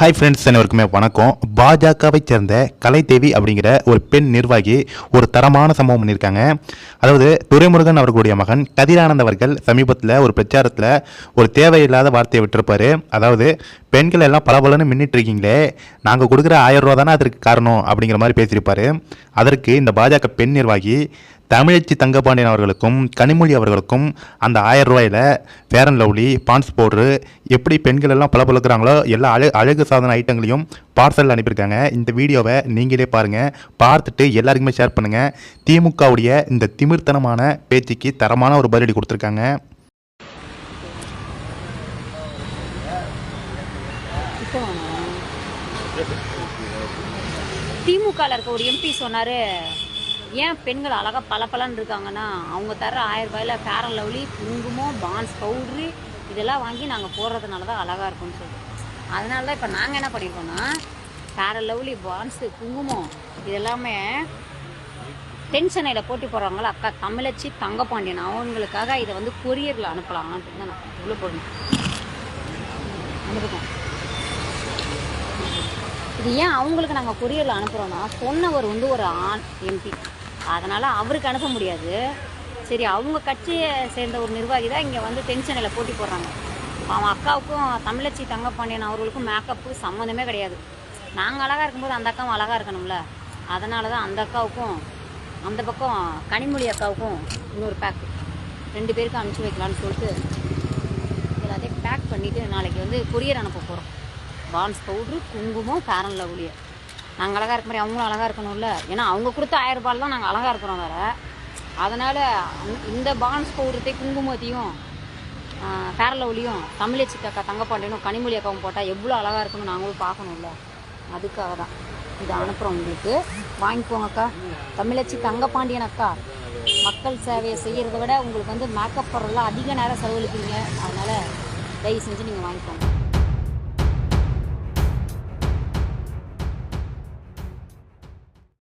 Hi friends அனைவருக்குமே வணக்கம். பாஜகவை சேர்ந்த கலைதேவி அப்படிங்கிற ஒரு பெண் நிர்வாகி ஒரு தரமான சம்பவம் பண்ணியிருக்காங்க. அதாவது துரைமுருகன் அவர்களுடைய மகன் கதிரானந்த் அவர்கள் சமீபத்தில் ஒரு பிரச்சாரத்தில் ஒரு தேவையில்லாத வார்த்தையை விட்டிருப்பார். அதாவது பெண்கள் எல்லாம் பளபளன்னு மின்னிட்டு இருக்கீங்களே நாங்கள் கொடுக்குற ஆயிரம் ரூபா தானே அதற்கு காரணம் அப்படிங்கிற மாதிரி பேசியிருப்பாரு. அதற்கு இந்த பாஜக பெண் நிர்வாகி தமிழச்சி தங்கபாண்டியன் அவர்களுக்கும் கனிமொழி அவர்களுக்கும் அந்த ஆயிரம் ரூபாயில் fair and lovely Pond's powder எப்படி பெண்கள் எல்லாம் பளபளக்குறாங்களோ எல்லா அழகு அழகு சாதன ஐட்டங்களையும் பார்சல் அனுப்பியிருக்காங்க. இந்த வீடியோவை நீங்களே பாருங்கள் பார்த்துட்டு எல்லாருக்குமே ஷேர் பண்ணுங்கள் திமுகவுடைய இந்த திமிர்த்தனமான பேச்சுக்கு தரமான ஒரு பதிலடி கொடுத்துருக்காங்க. திமுகவில் இருக்க ஒரு எம்பி சொன்னார் ஏன் பெண்கள் அழகாக பளபளன்னு இருக்காங்கன்னா அவங்க தர ஆயிரம் ரூபாயில் ஃபேர் அண்ட் லவ்லி குங்குமம் பான்ஸ் பவுட்ரு இதெல்லாம் வாங்கி நாங்கள் போடுறதுனால தான் அழகாக இருக்கும்னு சொல்லிட்டு. அதனால தான் இப்போ நாங்கள் என்ன பண்ணியிருக்கோம்னா ஃபேர் அண்ட் லவ்லி பான்ஸு குங்குமம் இதெல்லாமே டென்ஷனையில் போட்டி போடுறாங்களா அக்கா தமிழச்சி தங்கப்பாண்டியன் அவங்களுக்காக இதை வந்து கொரியரில் அனுப்பலாம் தான் நான் இவ்வளோ போடணும் இது ஏன் அவங்களுக்கு நாங்கள் கொரியரில் அனுப்புகிறோன்னா சொன்னவர் வந்து ஒரு ஆண் எம்பி அதனால் அவருக்கு அனுப்ப முடியாது. சரி அவங்க கட்சியை சேர்ந்த ஒரு நிர்வாகி தான் இங்கே வந்து டென்ஷனில் போட்டி போடுறாங்க. அவன் அக்காவுக்கும் தமிழச்சி தங்கப்பாண்டியன் அவர்களுக்கும் மேக்கப்பு சம்மந்தமே கிடையாது. நாங்கள் அழகாக இருக்கும்போது அந்த அக்காவும் அழகாக இருக்கணும்ல. அதனால தான் அந்த அக்காவுக்கும் அந்த பக்கம் கனிமொழி அக்காவுக்கும் இன்னொரு பேக் ரெண்டு பேருக்கும் அனுப்பிச்சி வைக்கலான்னு சொல்லிட்டு எல்லாத்தையும் பேக் பண்ணிவிட்டு நாளைக்கு வந்து கொரியர் அனுப்ப போகிறோம் பான்ஸ் பவுட்ரு குங்குமம் ஃபேரன் அண்ட் லவ்லியை நாங்கள் அழகாக இருக்க மாதிரி அவங்களும் அழகாக இருக்கணும்ல. ஏன்னா அவங்க கொடுத்த ஆயிரம் ரூபாயில் தான் நாங்கள் அழகாக இருக்கிறோம் வேறு. அதனால் இந்த பான்ஸ் பவுடரத்தை குங்குமத்தையும் ஃபேர் லவ்லியும் தமிழச்சி அக்கா தங்கப்பாண்டியனும் கனிமொழி அக்காவும் போட்டால் எவ்வளோ அழகாக இருக்கணும் நாங்களும் பார்க்கணும்ல. அதுக்காக தான். இதை அனுப்புகிறோம் உங்களுக்கு. வாங்கிக்கோங்க அக்கா. தமிழச்சி தங்கப்பாண்டியன் அக்கா. மக்கள் சேவையை செய்கிறத விட உங்களுக்கு வந்து மேக்கப் பொருள்லாம் அதிக நேரம் செலவழிப்பீங்க அதனால் தயவு செஞ்சு நீங்கள் வாங்கிக்கோங்க.